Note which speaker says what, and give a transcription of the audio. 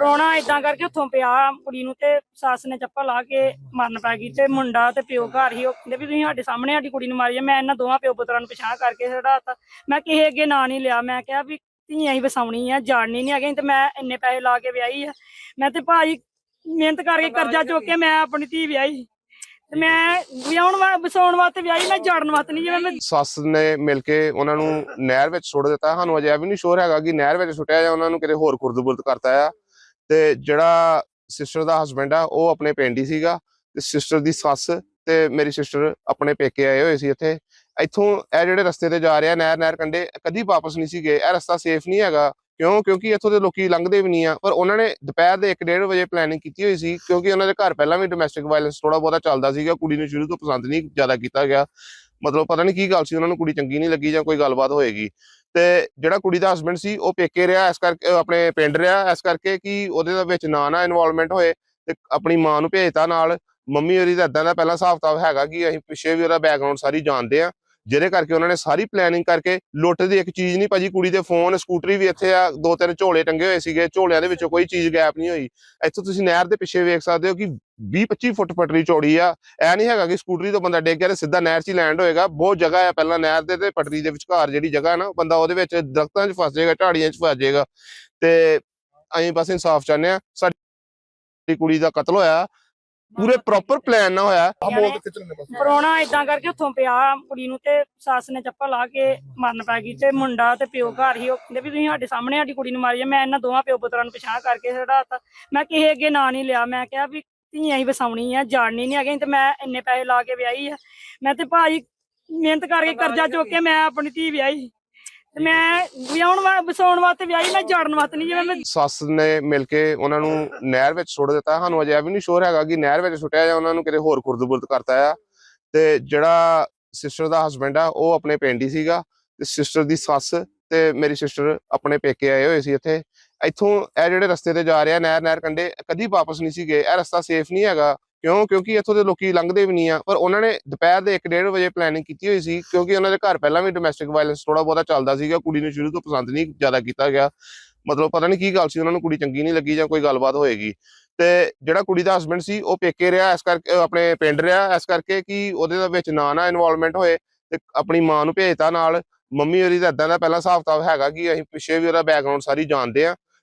Speaker 1: ਪਰੋਣਾ ਇਦਾਂ ਕਰਕੇ ਉੱਥੋਂ ਪਿਆ ਕੁੜੀ ਨੂੰ ਤੇ ਸੱਸ ਨੇ ਚੱਪਲ ਲਾ ਕੇ ਮਰਨ ਪੈ ਗਈ ਤੇ ਮੁੰਡਾ ਤੇ ਪਿਓ ਘਰ ਹੀ ਉਹ ਕਹਿੰਦੇ ਵੀ ਤੁਸੀਂ ਸਾਡੇ ਸਾਹਮਣੇ ਸਾਡੀ ਕੁੜੀ ਨੂੰ ਮਾਰੀ ਆ ਮੈਂ ਇਹਨਾਂ ਦੋਵਾਂ ਪਿਓ ਪੁੱਤਰਾਂ ਨੂੰ ਪਛਾਣ ਕਰਕੇ ਛਡਾਤਾ ਮੈਂ ਕਿਸੇ ਅੱਗੇ ਨਾਂ ਨਹੀਂ ਲਿਆ ਮੈਂ ਕਿਹਾ ਵੀ ਧੀਆਂ ਹੀ ਵਸਾਉਣੀ ਆ ਜਾਣਨੀ ਨਹੀਂ ਹੈਗੀ ਤੇ ਮੈਂ ਇੰਨੇ ਪੈਸੇ ਲਾ ਕੇ ਵਿਆਹੀ ਆ। ਮੈਂ ਤੇ ਭਾਜੀ ਮਿਹਨਤ ਕਰਕੇ ਕਰਜ਼ਾ ਚੁੱਕ ਕੇ ਮੈਂ ਆਪਣੀ ਧੀ ਵਿਆਹੀ। ਤੇ ਮੈਂ ਵਿਆਹਣ ਵਾ ਵਸਾਉਣ ਵਾਸਤੇ ਵਿਆਹੀ ਮੈਂ ਜਾਣ ਵਾਸਤੇ ਨਹੀਂ ਜਿਵੇਂ ਮੈਂ
Speaker 2: ਸੱਸ ਨੇ ਮਿਲ ਕੇ ਉਹਨਾਂ ਨੂੰ ਨਹਿਰ ਵਿੱਚ ਸੁੱਟ ਦਿੱਤਾ। ਸਾਨੂੰ ਅਜੇ ਵੀ ਨਹੀਂ ਸ਼ੋਰ ਹੈਗਾ ਕਿ ਨਹਿਰ ਵਿੱਚ ਸੁੱਟਿਆ ਜਾਂ ਉਹਨਾਂ ਨੂੰ ਕਿਤੇ ਹੋਰ ਖੁਰਦ-ਬੁਰਦ ਕਰਤਾ ਆ। ਤੇ ਜਿਹੜਾ ਸਿਸਟਰ ਦਾ ਹਸਬੰਡ ਆ, ਉਹ ਆਪਣੇ ਪਿੰਡ ਹੀ ਸੀਗਾ ਤੇ ਸਿਸਟਰ ਦੀ ਸੱਸ ਤੇ ਮੇਰੀ ਸਿਸਟਰ ਆਪਣੇ ਪੇਕੇ ਆਏ ਹੋਏ ਸੀ ਇੱਥੇ। ਇੱਥੋਂ ਇਹ ਜਿਹੜੇ ਰਸਤੇ ਤੇ ਜਾ ਰਿਹਾ ਨਹਿਰ ਨਹਿਰ ਕੰਡੇ ਕਦੀ ਵਾਪਸ ਨਹੀਂ ਸੀ ਗਏ। ਇਹ ਰਸਤਾ ਸੇਫ ਨਹੀਂ ਹੈਗਾ। ਕਿਉਂ? ਕਿਉਂਕਿ ਇੱਥੋਂ ਦੇ ਲੋਕੀ ਲੰਘਦੇ ਵੀ ਨਹੀਂ ਆ। ਪਰ ਉਹਨਾਂ ਨੇ ਦੁਪਹਿਰ ਦੇ 1:30 ਵਜੇ ਪਲੈਨਿੰਗ ਕੀਤੀ ਹੋਈ ਸੀ, ਕਿਉਂਕਿ ਉਹਨਾਂ ਦੇ ਘਰ ਪਹਿਲਾਂ ਵੀ ਡੋਮੈਸਟਿਕ ਵਾਇਲੈਂਸ ਥੋੜਾ ਬਹੁਤਾ ਚੱਲਦਾ ਸੀਗਾ। ਕੁੜੀ ਨੂੰ ਸ਼ੁਰੂ ਤੋਂ ਪਸੰਦ ਨਹੀਂ ਜ਼ਿਆਦਾ ਕੀਤਾ ਗਿਆ। ਮਤਲਬ ਪਤਾ ਨਹੀਂ ਕੀ ਗੱਲ ਸੀ, ਉਹਨਾਂ ਨੂੰ ਕੁੜੀ ਚੰਗੀ ਨਹੀਂ ਲੱਗੀ ਜਾਂ ਕੋਈ ਗੱਲਬਾਤ ਹੋਏਗੀ। ਤੇ ਜਿਹੜਾ ਕੁੜੀ ਦਾ ਹਸਬੰਡ ਸੀ, ਉਹ ਪੇਕੇ ਰਿਹਾ ਇਸ ਕਰਕੇ ਆਪਣੇ ਪਿੰਡ ਰਿਹਾ ਇਸ ਕਰਕੇ ਕਿ ਉਹਦੇ ਦੇ ਵਿੱਚ ਨਾ ਨਾ ਇਨਵੋਲਵਮੈਂਟ ਹੋਏ ਤੇ ਆਪਣੀ ਮਾਂ ਨੂੰ ਭੇਜਤਾ ਨਾਲ। ਮੰਮੀ ਹੋਰੀ ਦਾ ਇਦਾਂ ਦਾ ਪਹਿਲਾਂ ਹਿਸਾਬ ਕਿਤਾਬ ਹੈਗਾ ਕਿ ਅਸੀਂ ਪਿੱਛੇ ਵੀ ਉਹਦਾ ਬੈਕਗ੍ਰਾਉਂਡ ਸਾਰੀ ਜਾਣਦੇ ਆ ਜਿਹਦੇ ਕਰਕੇ ਉਹਨਾਂ ਨੇ ਸਾਰੀ ਪਲੈਨਿੰਗ ਕਰਕੇ ਲੁੱਟ ਦੀ ਇੱਕ ਚੀਜ਼ ਨਹੀਂ ਭਾਜੀ, ਕੁੜੀ ਦੇ ਫੋਨ ਸਕੂਟਰੀ ਵੀ ਇੱਥੇ ਆ, ਦੋ ਤਿੰਨ ਝੋਲੇ ਟੰਗੇ ਹੋਏ ਸੀਗੇ, ਝੋਲਿਆਂ ਦੇ ਵਿੱਚੋਂ ਕੋਈ ਚੀਜ਼ ਗੈਪ ਨਹੀਂ ਹੋਈ। ਇੱਥੋਂ ਤੁਸੀਂ ਨਹਿਰ ਦੇ ਪਿੱਛੇ ਵੇਖ ਸਕਦੇ ਹੋ ਕਿ 20 25 ਫੁੱਟ ਪਟੜੀ ਚੌੜੀ ਆ ਐ ਨਹੀਂ ਹੈਗਾ ਕਿ ਸਕੂਟਰੀ ਤੋਂ ਬੰਦਾ ਡਿੱਗ ਗਿਆ ਤੇ ਸਿੱਧਾ ਨਹਿਰ 'ਚ ਹੀ ਲੈਂਡ ਹੋਏਗਾ। ਬਹੁਤ ਜਗ੍ਹਾ ਆ ਪਹਿਲਾਂ ਨਹਿਰ ਦੇ ਤੇ ਪਟੜੀ ਦੇ ਵਿਚਕਾਰ ਜਿਹੜੀ ਜਗ੍ਹਾ ਨਾ ਬੰਦਾ ਉਹਦੇ ਵਿੱਚ ਦਰਖਤਾਂ 'ਚ ਫਸ ਜਾਏਗਾ ਝਾੜੀਆਂ 'ਚ ਫਸ ਜਾਏਗਾ। ਤੇ ਅਸੀਂ ਬਸ ਇਨਸਾਫ ਚਾਹੁੰਦੇ ਆ ਸਾਡੀ ਕੁੜੀ ਦਾ ਕਤਲ ਹੋਇਆ ਪੂਰੇ ਪ੍ਰੋਪਰ ਪਲਾਨ ਨਾਲ ਹੋਇਆ।
Speaker 1: ਪਰੋਣਾ ਇਦਾਂ ਕਰਕੇ ਉੱਥੋਂ ਪਿਆ ਕੁੜੀ ਨੂੰ ਤੇ ਸੱਸ ਨੇ ਚੱਪਲ ਲਾ ਕੇ ਮਰਨ ਪੈ ਗਈ ਤੇ ਮੁੰਡਾ ਤੇ ਪਿਓ ਘਰ ਹੀ ਉਹ ਕਹਿੰਦੇ ਵੀ ਤੁਸੀਂ ਸਾਡੇ ਸਾਹਮਣੇ ਸਾਡੀ ਕੁੜੀ ਨੂੰ ਮਾਰੀ ਆ ਮੈਂ ਇਹਨਾਂ ਦੋਵਾਂ ਪਿਓ ਪੁੱਤਰਾਂ ਨੂੰ ਪਛਾਣ ਕਰਕੇ ਛਡਾਤਾ ਮੈਂ ਕਿਸੇ ਅੱਗੇ ਨਾਂ ਨਹੀਂ ਲਿਆ ਮੈਂ ਕਿਹਾ ਵੀ ਧੀਆਂ ਹੀ ਵਸਾਉਣੀ ਆ ਜਾਣਨੀ ਨਹੀਂ ਹੈਗੀ ਤੇ ਮੈਂ ਇੰਨੇ ਪੈਸੇ ਲਾ ਕੇ ਵਿਆਹੀ ਆ। ਮੈਂ ਤੇ ਭਾਜੀ ਮਿਹਨਤ ਕਰਕੇ ਕਰਜ਼ਾ ਚੁੱਕ ਕੇ ਮੈਂ ਆਪਣੀ ਧੀ ਵਿਆਹੀ। ਤੇ ਮੈਂ ਵਿਆਹਣ ਵਾ ਵਸਾਉਣ ਵਾਸਤੇ ਵਿਆਹੀ ਮੈਂ ਜਾਣ ਵਾਸਤੇ ਨਹੀਂ ਜਿਵੇਂ ਮੈਂ
Speaker 2: ਸੱਸ ਨੇ ਮਿਲ ਕੇ ਉਹਨਾਂ ਨੂੰ ਨਹਿਰ ਵਿੱਚ ਸੁੱਟ ਦਿੱਤਾ। ਸਾਨੂੰ ਅਜੇ ਵੀ ਨਹੀਂ ਸ਼ੋਰ ਹੈਗਾ ਕਿ ਨਹਿਰ ਵਿੱਚ ਸੁੱਟਿਆ ਜਾਂ ਉਹਨਾਂ ਨੂੰ ਕਿਤੇ ਹੋਰ ਖੁਰਦ-ਬੁਰਦ ਕਰਤਾ ਆ। ਤੇ ਜਿਹੜਾ ਸਿਸਟਰ ਦਾ ਹਸਬੰਡ ਆ ਉਹ ਆਪਣੇ ਪਿੰਡ ਹੀ ਸੀਗਾ। ਤੇ ਸਿਸਟਰ ਦੀ ਸੱਸ ਤੇ ਮੇਰੀ ਸਿਸਟਰ ਆਪਣੇ ਪੇਕੇ ਆਏ ਹੋਏ ਸੀ ਇੱਥੇ। ਇੱਥੋਂ ਇਹ ਜਿਹੜੇ ਰਸਤੇ ਤੇ ਜਾ ਰਿਹਾ ਨਹਿਰ ਨਹਿਰ ਕੰਡੇ ਕਦੀ ਵਾਪਸ ਨਹੀਂ ਸੀ ਗਏ। ਇਹ ਰਸਤਾ ਸੇਫ ਨਹੀਂ ਹੈਗਾ। ਕਿਉਂ? ਕਿਉਂਕਿ ਇੱਥੋਂ ਦੇ ਲੋਕੀ ਲੰਘਦੇ ਵੀ ਨਹੀਂ ਆ। ਪਰ ਉਹਨਾਂ ਨੇ ਦੁਪਹਿਰ ਦੇ 1:30 ਵਜੇ ਪਲੈਨਿੰਗ ਕੀਤੀ ਹੋਈ ਸੀ, ਕਿਉਂਕਿ ਉਹਨਾਂ ਦੇ ਘਰ ਪਹਿਲਾਂ ਵੀ ਡੋਮੈਸਟਿਕ ਵਾਇਲੈਂਸ ਥੋੜਾ ਬਹੁਤਾ ਚੱਲਦਾ ਸੀਗਾ। ਕੁੜੀ ਨੂੰ ਸ਼ੁਰੂ ਤੋਂ ਪਸੰਦ ਨਹੀਂ ਜ਼ਿਆਦਾ ਕੀਤਾ ਗਿਆ। ਮਤਲਬ ਪਤਾ ਨਹੀਂ ਕੀ ਗੱਲ ਸੀ, ਉਹਨਾਂ ਨੂੰ ਕੁੜੀ ਚੰਗੀ ਨਹੀਂ ਲੱਗੀ ਜਾਂ ਕੋਈ ਗੱਲਬਾਤ ਹੋਏਗੀ। ਤੇ ਜਿਹੜਾ ਕੁੜੀ ਦਾ ਹਸਬੰਡ ਸੀ, ਉਹ ਪੇਕੇ ਰਿਹਾ, ਇਸ ਕਰਕੇ, ਅਹ ਆਪਣੇ ਪਿੰਡ ਰਿਹਾ, ਇਸ ਕਰਕੇ ਕਿ ਉਹਦੇ ਦੇ ਵਿੱਚ ਨਾ ਨਾ ਇਨਵੋਲਵਮੈਂਟ ਹੋਏ ਤੇ ਆਪਣੀ ਮਾਂ ਨੂੰ ਭੇਜਤਾ ਨਾਲ। ਮੰਮੀ ਹੋਰੀ ਦਾ ਇਦਾਂ ਦਾ ਪਹਿਲਾਂ ਹਿਸਾਬ ਕਿਤਾਬ ਹੈਗਾ ਕਿ ਅਸੀਂ ਪਿੱਛੇ ਵੀ ਉਹਦਾ ਬੈਕਗ੍ਰਾਉਂਡ ਸਾਰੀ ਜਾਣਦੇ ਆ।